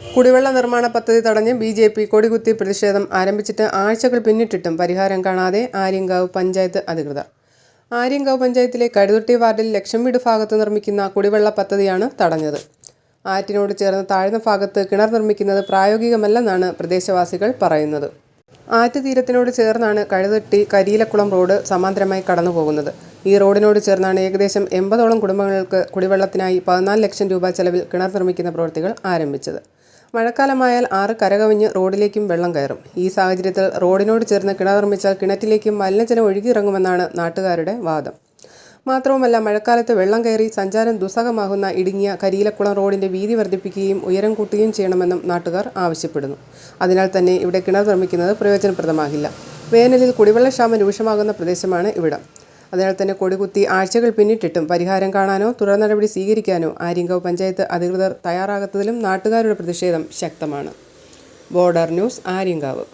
കുടിവെള്ള നിർമ്മാണ പദ്ധതി തടഞ്ഞ് ബി ജെ പി കൊടികുത്തി പ്രതിഷേധം ആരംഭിച്ചിട്ട് ആഴ്ചകൾ പിന്നിട്ടിട്ടും പരിഹാരം കാണാതെ ആര്യങ്കാവ് പഞ്ചായത്ത് അധികൃതർ. ആര്യങ്കാവ് പഞ്ചായത്തിലെ കടുതൊട്ടി വാർഡിൽ ലക്ഷം വീട് ഭാഗത്ത് നിർമ്മിക്കുന്ന കുടിവെള്ള പദ്ധതിയാണ് തടഞ്ഞത്. ആറ്റിനോട് ചേർന്ന് താഴ്ന്ന ഭാഗത്ത് കിണർ നിർമ്മിക്കുന്നത് പ്രായോഗികമല്ലെന്നാണ് പ്രദേശവാസികൾ പറയുന്നത്. ആറ്റ് തീരത്തിനോട് ചേർന്നാണ് കഴുതട്ടി കരിയിലക്കുളം റോഡ് സമാന്തരമായി കടന്നു പോകുന്നത് ഈ റോഡിനോട് ചേർന്നാണ് ഏകദേശം എൺപതോളം കുടുംബങ്ങൾക്ക് കുടിവെള്ളത്തിനായി പതിനാല് ലക്ഷം രൂപ ചെലവിൽ കിണർ നിർമ്മിക്കുന്ന പ്രവൃത്തികൾ ആരംഭിച്ചത്. മഴക്കാലമായാൽ ആറ് കരകവിഞ്ഞ് റോഡിലേക്കും വെള്ളം കയറും. ഈ സാഹചര്യത്തിൽ റോഡിനോട് ചേർന്ന് കിണർ നിർമ്മിച്ചാൽ കിണറ്റിലേക്കും മലിനജലം ഒഴുകിയിറങ്ങുമെന്നാണ് നാട്ടുകാരുടെ വാദം. മാത്രവുമല്ല മഴക്കാലത്ത് വെള്ളം കയറി സഞ്ചാരം ദുസ്സഹമാകുന്ന ഇടുങ്ങിയ കരിയിലക്കുളം റോഡിന്റെ വീതി വർദ്ധിപ്പിക്കുകയും ഉയരം കൂട്ടുകയും ചെയ്യണമെന്നും നാട്ടുകാർ ആവശ്യപ്പെടുന്നു. അതിനാൽ തന്നെ ഇവിടെ കിണർ നിർമ്മിക്കുന്നത് പ്രയോജനപ്രദമാകില്ല. വേനലിൽ കുടിവെള്ളക്ഷാമം രൂക്ഷമാകുന്ന പ്രദേശമാണ് ഇവിടം. അതിനാൽ തന്നെ കൊടികുത്തി ആഴ്ചകൾ പിന്നിട്ടിട്ടും പരിഹാരം കാണാനോ തുടർ നടപടി സ്വീകരിക്കാനോ ആര്യങ്കാവ് പഞ്ചായത്ത് അധികൃതർ തയ്യാറാകാത്തതിലും നാട്ടുകാരുടെ പ്രതിഷേധം ശക്തമാണ്. Border news Aryankavu.